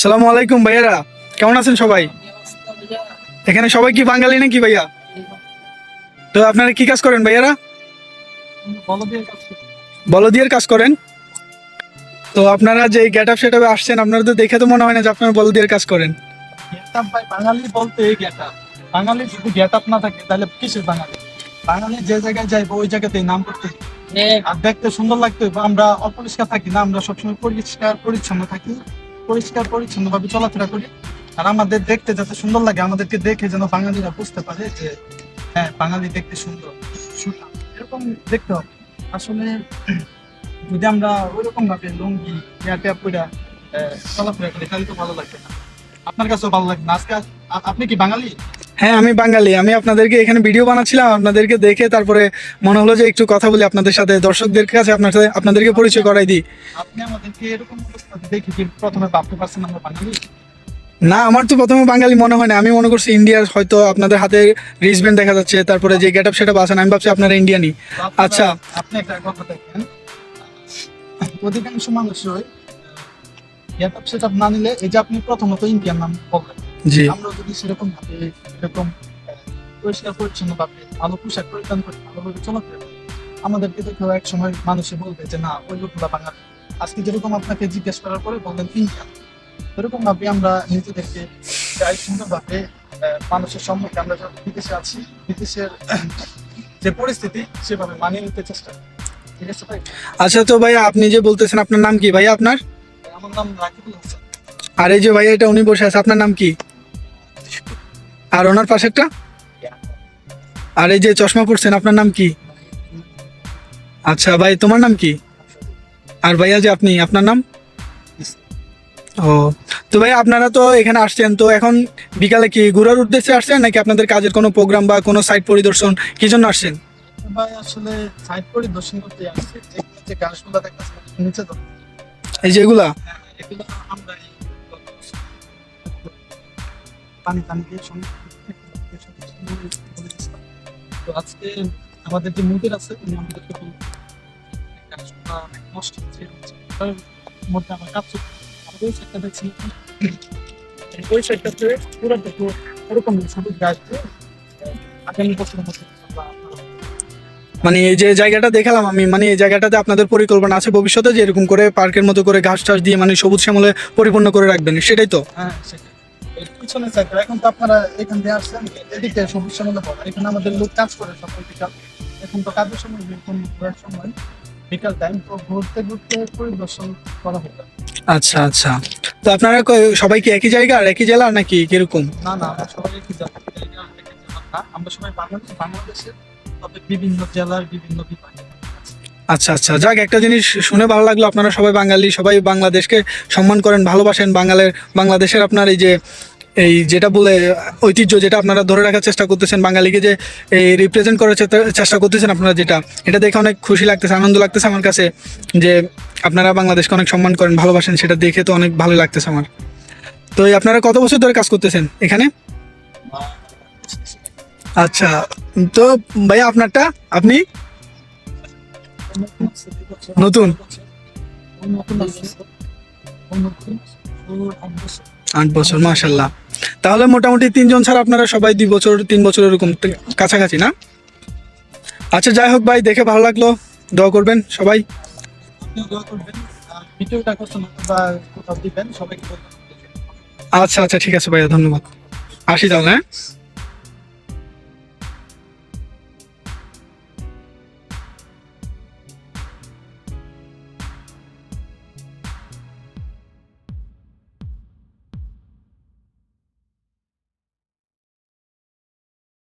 সালামু আলাইকুম ভাইয়ারা। কেমন আছেন সবাই? এখানে সবাই কি বাঙালি নাকি ভাইয়া? তো আপনারা কি কাজ করেন ভাইয়ারা? বলদিয়ার কাজ করেন? তো আপনারা যে গেট আপ সেট আসছেন আপনারা তো দেখে তো মনে হয় না যে আপনারা বলদিয়ার কাজ করেন। গেটআপ ভাই বাঙালি বলতে এই গেটআপ বাঙালি যদি গেটআপ না থাকে তাহলে কিসের বাঙালি? বাঙালি যে জায়গায় যাইবো ওই জায়গাতেই নাম করতে আর দেখতে সুন্দর লাগতে। আমরা অপরিষ্কার থাকি না আমরা সবসময় পরিষ্কার পরিচ্ছন্ন থাকি। পরিষ্কার পরিচ্ছন্ন ভাবে চলাফেরা করি। আর আমাদের দেখতে যাতে সুন্দর লাগে আমাদেরকে দেখে যেন বাঙালিরা বুঝতে পারে যে হ্যাঁ বাঙালি দেখতে সুন্দর। এরকম দেখতে হবে। আসলে যদি আমরা ওইরকম ভাবে লুঙ্গি ট্যাপ ট্যাপ করে চলাফেরা করি তাহলে তো ভালো লাগবে না। আপনার কাছেও ভালো লাগবে না। আজকে আপনি কি বাঙালি? হ্যাঁ আমি বাঙালি। আমি আপনাদেরকে এখানে ভিডিও বানাচ্ছিলাম আপনাদেরকে দেখে তারপরে মনে হলো যে একটু কথা বলি আপনাদের সাথে। দর্শকদের কাছে আপনার সাথে আপনাদেরকে পরিচয় করাই দিই। আপনি আমাদেরকে এরকম অবস্থাতে দেখে কি প্রথমে ভাবতে পারছেন আমরা বাঙালি? না আমার তো প্রথমে বাঙালি মনে হয় না। আমি মনে করছি ইন্ডিয়ার হয়তো আপনাদের হাতে রিসব্যান্ড দেখা যাচ্ছে তারপরে যে গেট আপ সেটা আছেন আমি ভাবছি আপনারা আপনারা- আচ্ছা। আপনি একটা কথা দেখেন অধিকাংশ মানুষই গেটআপ সেট না নিলে এই যে আপনি প্রথমত ইন্ডিয়ান নাম বললেন। জি। আমরা যদি সেরকম ভাবে এরকম পরিষ্কার পরিচ্ছন্ন ভাবে ভালো পোশাক পরিধান করি ভালোভাবে চলাফেরা করি আমাদেরকে দেখেও এক সময় মানুষে বলবে যে না ওই লোকগুলা বাঙালি। আজকে যেরকম আপনাকে জিজ্ঞেস করার পরে বললেন ইন্ডিয়ান এরকম ভাবে আমরা নিজেদেরকে চাই সুন্দর ভাবে মানুষের সম্মুখে আমরা যখন বিদেশে আছি বিদেশের যে পরিস্থিতি সেভাবে মানিয়ে নিতে চেষ্টা করি। আচ্ছা তো ভাইয়া আপনি যে বলতেছেন আপনার নাম কি ভাইয়া আপনার? আমার নাম রাকিবুল হাসান। আর এই যে ভাইয়া এটা উনি বসে আছে আপনার নাম কি? আর ওনার পাশেরটা আর এই যে চশমা পড়ছেন আপনার নাম কি? আচ্ছা ভাই তোমার নাম কি? আর ভাইয়া যে আপনি আপনার নাম? ও তো ভাই আপনারা তো এখানে আসছেন তো এখন বিকালে কি ঘোরার উদ্দেশ্যে আসছেন নাকি আপনাদের কাজের কোনো প্রোগ্রাম বা কোনো সাইট পরিদর্শন কি জন্য আসছেন? ভাই আসলে সাইড পরিদর্শন করতে আসছে যে যে গাছগুলো দেখতেছেন নিচে তো? এই যেগুলা হ্যাঁ, এগুলো আমরা এই পানি টানি দিয়ে সঙ্গে তো আজকে আমাদের যে মুদির আছে উনি আমাদেরকে বললেন গাছগুলো অনেক নষ্ট হচ্ছে মধ্যে আমার কাজ। আমরা ওই দেখছি। ওই সাইডটাতে পুরো ওরকম সবুজ গাছ দিয়ে আগামী বছরের মধ্যে মানে এই যে জায়গাটা দেখালাম আমি মানে এই জায়গাটাতে আপনাদের পরিকল্পনা আছে ভবিষ্যতে যে এরকম করে পার্কের মতো করে ঘাস টাস দিয়ে মানে সবুজ শ্যামলে পরিপূর্ণ করে রাখবেন সেটাই তো? হ্যাঁ পিছনে সাইডটা এখন তো আপনারা এখান দিয়ে আসছেন এদিকে সমস্যা মধ্যে এখানে আমাদের লোক কাজ করে সকাল বিকাল এখন তো কাজের সময় এখন ঘোরার সময় বিকাল টাইম তো ঘুরতে ঘুরতে পরিদর্শন করা হবে আচ্ছা আচ্ছা। তো আপনারা সবাই কি একই জায়গা আর একই জেলা নাকি কীরকম? না না আমরা সবাই জানি না আমরা সবাই বাংলাদেশ বাংলাদেশের তবে বিভিন্ন জেলার বিভিন্ন বিভাগে। আচ্ছা আচ্ছা। যাক একটা জিনিস শুনে ভালো লাগল। আপনারা সবাই বাঙালি সবাই বাংলাদেশকে সম্মান করেন ভালোবাসেন। বাঙালের বাংলাদেশের আপনার এই যে এই যেটা বলে ঐতিহ্য যেটা আপনারা ধরে রাখার চেষ্টা করতেছেন বাঙালিকে যে এই রিপ্রেজেন্ট করার চেষ্টা- চেষ্টা করতেছেন আপনারা যেটা এটা দেখে অনেক খুশি লাগতেছে আনন্দ লাগতেছে আমার কাছে যে আপনারা বাংলাদেশকে অনেক সম্মান করেন ভালোবাসেন। সেটা দেখে তো অনেক ভালো লাগতেছে আমার। তো এই আপনারা কত বছর ধরে কাজ করতেছেন এখানে? আচ্ছা তো ভাইয়া আপনারটা, আপনি? নতুন? আট বছর মাশাল্লাহ তাহলে মোটামুটি তিনজন ছাড়া আপনারা সবাই দুই বছর, তিন বছর এরকম কাছাকাছি, না? আচ্ছা যাই হোক ভাই, দেখে ভালো লাগল। দোয়া করবেন সবাই। আচ্ছা আচ্ছা ঠিক আছে ভাইয়া, ধন্যবাদ। আসি তাহলে হ্যাঁ?